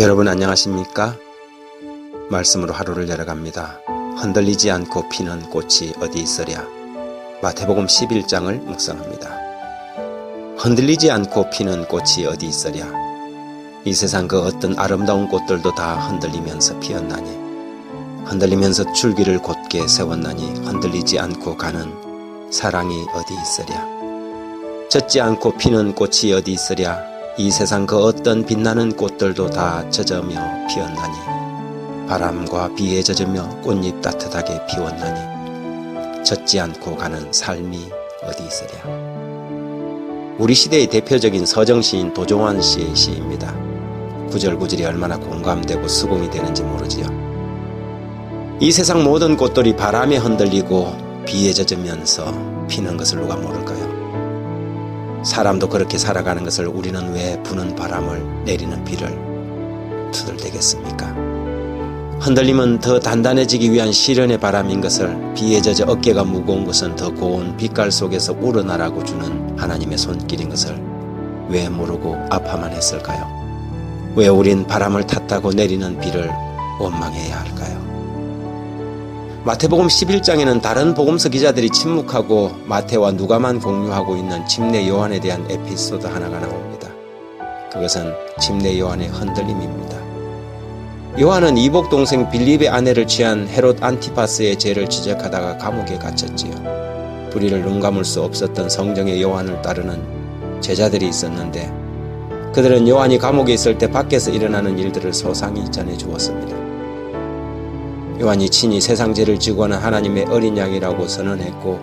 여러분 안녕하십니까? 말씀으로 하루를 열어갑니다. 흔들리지 않고 피는 꽃이 어디 있으랴? 마태복음 11장을 묵상합니다. 흔들리지 않고 피는 꽃이 어디 있으랴? 이 세상 그 어떤 아름다운 꽃들도 다 흔들리면서 피었나니 흔들리면서 줄기를 곧게 세웠나니 흔들리지 않고 가는 사랑이 어디 있으랴? 젖지 않고 피는 꽃이 어디 있으랴? 이 세상 그 어떤 빛나는 꽃들도 다 젖으며 피었나니 바람과 비에 젖으며 꽃잎 따뜻하게 피웠나니 젖지 않고 가는 삶이 어디 있으랴 우리 시대의 대표적인 서정시인 도종환 씨의 시입니다. 구절구절이 얼마나 공감되고 수긍이 되는지 모르지요. 이 세상 모든 꽃들이 바람에 흔들리고 비에 젖으면서 피는 것을 누가 모를까요? 사람도 그렇게 살아가는 것을 우리는 왜 부는 바람을 내리는 비를 투덜대겠습니까? 흔들림은 더 단단해지기 위한 시련의 바람인 것을 비에 젖어 어깨가 무거운 것은 더 고운 빛깔 속에서 우러나라고 주는 하나님의 손길인 것을 왜 모르고 아파만 했을까요? 왜 우린 바람을 탔다고 내리는 비를 원망해야 할까요? 마태복음 11장에는 다른 복음서 기자들이 침묵하고 마태와 누가만 공유하고 있는 침례 요한에 대한 에피소드 하나가 나옵니다. 그것은 침례 요한의 흔들림입니다. 요한은 이복 동생 빌립의 아내를 취한 헤롯 안티파스의 죄를 지적하다가 감옥에 갇혔지요. 불의를 눈 감을 수 없었던 성경의 요한을 따르는 제자들이 있었는데 그들은 요한이 감옥에 있을 때 밖에서 일어나는 일들을 소상히 전해 주었습니다. 요한이 친히 세상 죄를 지고 하는 하나님의 어린 양이라고 선언했고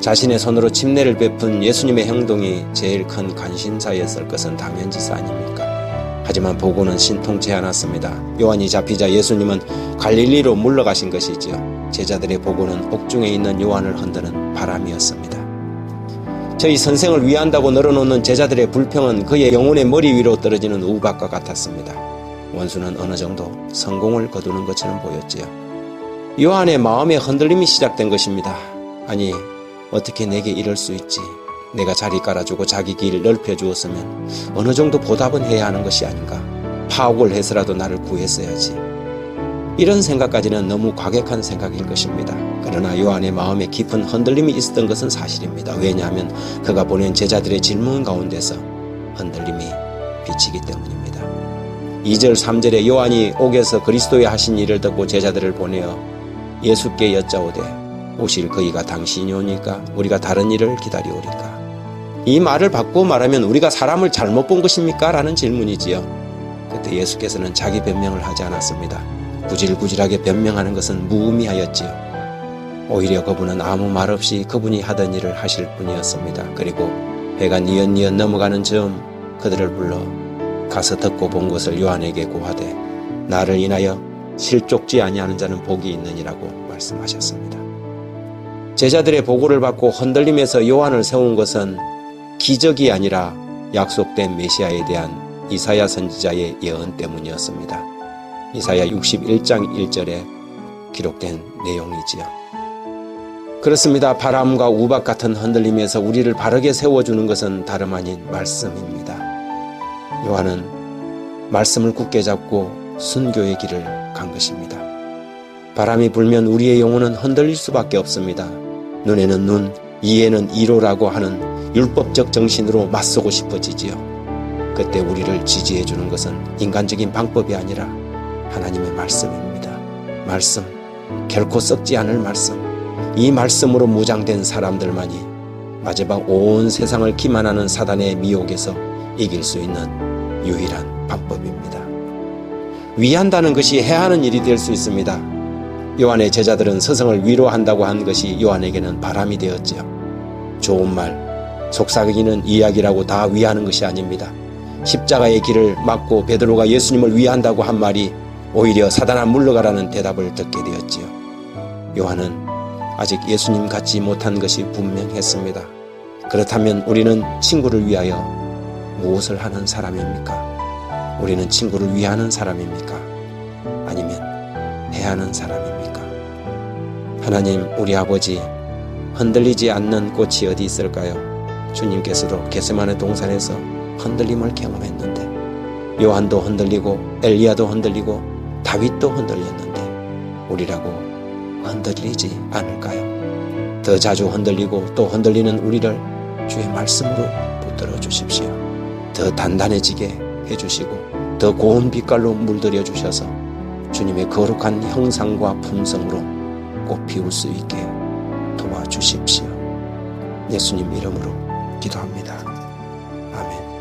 자신의 손으로 침례를 베푼 예수님의 행동이 제일 큰 관심사였을 것은 당연지사 아닙니까? 하지만 보고는 신통치 않았습니다. 요한이 잡히자 예수님은 갈릴리로 물러가신 것이지요. 제자들의 보고는 옥중에 있는 요한을 흔드는 바람이었습니다. 저희 선생을 위한다고 늘어놓는 제자들의 불평은 그의 영혼의 머리 위로 떨어지는 우박과 같았습니다. 원수는 어느 정도 성공을 거두는 것처럼 보였지요. 요한의 마음의 흔들림이 시작된 것입니다. 아니, 어떻게 내게 이럴 수 있지? 내가 자리 깔아주고 자기 길 넓혀주었으면 어느 정도 보답은 해야 하는 것이 아닌가? 파옥을 해서라도 나를 구했어야지. 이런 생각까지는 너무 과격한 생각일 것입니다. 그러나 요한의 마음에 깊은 흔들림이 있었던 것은 사실입니다. 왜냐하면 그가 보낸 제자들의 질문 가운데서 흔들림이 비치기 때문입니다. 2절 3절에 요한이 옥에서 그리스도의 하신 일을 듣고 제자들을 보내어 예수께 여짜오되 오실 그이가 당신이 오니까 우리가 다른 일을 기다리오리까 이 말을 바꾸어 말하면 우리가 사람을 잘못 본 것입니까? 라는 질문이지요. 그때 예수께서는 자기 변명을 하지 않았습니다. 구질구질하게 변명하는 것은 무의미하였지요. 오히려 그분은 아무 말 없이 그분이 하던 일을 하실 분이었습니다. 그리고 해가 니엇니엇 넘어가는 즈음 그들을 불러 가서 듣고 본 것을 요한에게 고하되 나를 인하여 실족지 아니하는 자는 복이 있느니라고 말씀하셨습니다. 제자들의 보고를 받고 흔들림에서 요한을 세운 것은 기적이 아니라 약속된 메시아에 대한 이사야 선지자의 예언 때문이었습니다. 이사야 61장 1절에 기록된 내용이지요. 그렇습니다. 바람과 우박 같은 흔들림에서 우리를 바르게 세워주는 것은 다름 아닌 말씀입니다. 요한은 말씀을 굳게 잡고 순교의 길을 간 것입니다. 바람이 불면 우리의 영혼은 흔들릴 수밖에 없습니다. 눈에는 눈, 이에는 이로라고 하는 율법적 정신으로 맞서고 싶어지지요. 그때 우리를 지지해 주는 것은 인간적인 방법이 아니라 하나님의 말씀입니다. 말씀, 결코 썩지 않을 말씀. 이 말씀으로 무장된 사람들만이 마지막 온 세상을 기만하는 사단의 미혹에서 이길 수 있는 유일한 방법입니다. 위한다는 것이 해하는 일이 될 수 있습니다. 요한의 제자들은 스승을 위로한다고 한 것이 요한에게는 바람이 되었지요. 좋은 말, 속삭이는 이야기라고 다 위하는 것이 아닙니다. 십자가의 길을 막고 베드로가 예수님을 위한다고 한 말이 오히려 사단아 물러가라는 대답을 듣게 되었지요. 요한은 아직 예수님 같지 못한 것이 분명했습니다. 그렇다면 우리는 친구를 위하여 무엇을 하는 사람입니까? 우리는 친구를 위하는 사람입니까? 아니면 해하는 사람입니까? 하나님, 우리 아버지, 흔들리지 않는 꽃이 어디 있을까요? 주님께서도 게세마네 동산에서 흔들림을 경험했는데 요한도 흔들리고 엘리야도 흔들리고 다윗도 흔들렸는데 우리라고 흔들리지 않을까요? 더 자주 흔들리고 또 흔들리는 우리를 주의 말씀으로 붙들어 주십시오. 더 단단해지게 해주시고 더 고운 빛깔로 물들여 주셔서 주님의 거룩한 형상과 품성으로 꽃 피울 수 있게 도와주십시오. 예수님 이름으로 기도합니다. 아멘.